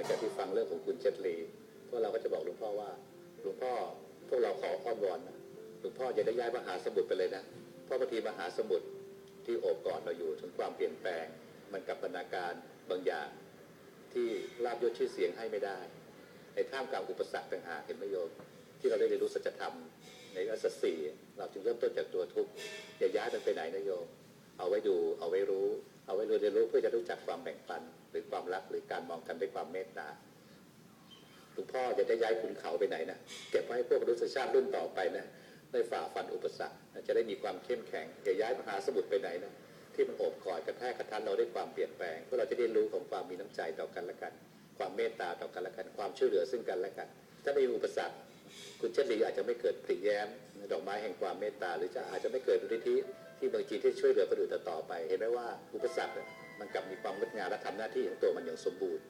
ลังจากที่ฟังเรื่องของคุณเจษลีพวกเราก็จะบอกหลวงพ่อว่าหลวงพ่อพวกเราขออ้อนวอนนะหลวงพ่ออย่าได้ย้ายมหาสมุทรไปเลยนะเพราะบางทีมหาสมุทรที่โอบกอดเราอยู่ถึงความเปลี่ยนแปลง มันกับบรรณาการบางอย่าง ที่ลาบยศชื่อเสียงให้ไม่ได้ในท่ามกลางอุปสรรคต่างหากเห็นไหมโยมที่เราได้เรียนรู้สัจธรรมในอัสสสี่เราจึงเริ่มต้นจากตัวทุกข์อย่าย้ายมันไปไหนนะโยมเอาไว้ดูเอาไว้รู้ เอาไว้เรียนรู้เพื่อจะรู้จักความแบ่งปัน หรือความรักหรือการมองกันด้วยความเมตตาหลวงพ่อจะได้ย้ายคุณเขาไปไหนนะเก็บไว้ให้พวกมนุษชาติรุ่นต่อไปนะได้ฝ่าฟันอุปสรรคจะได้มีความเข้มแข็งอย่าย้ายมหาสมุทรไปไหนนะที่มันโอบกอดกระแทกกระทันเราได้ความเปลี่ยนแปลงเพื่อเราจะได้รู้ของความมีน้ำใจต่อกันและกัน ความเมตตาต่อกันและกัน ความช่วยเหลือซึ่งกันและกัน ถ้าไม่มีอุปสรรค คุณเช่นดีอาจจะไม่เกิดปริแย้มดอกไม้แห่งความเมตตาหรือจะอาจจะไม่เกิดฤทธิที่บางจีที่ช่วยเหลือคนอื่นต่อไป เห็นไหมว่าอุปสรรคเนี่ยมันกลับมีความงดงามและทำหน้าที่ของตัวมันอย่างสมบูรณ์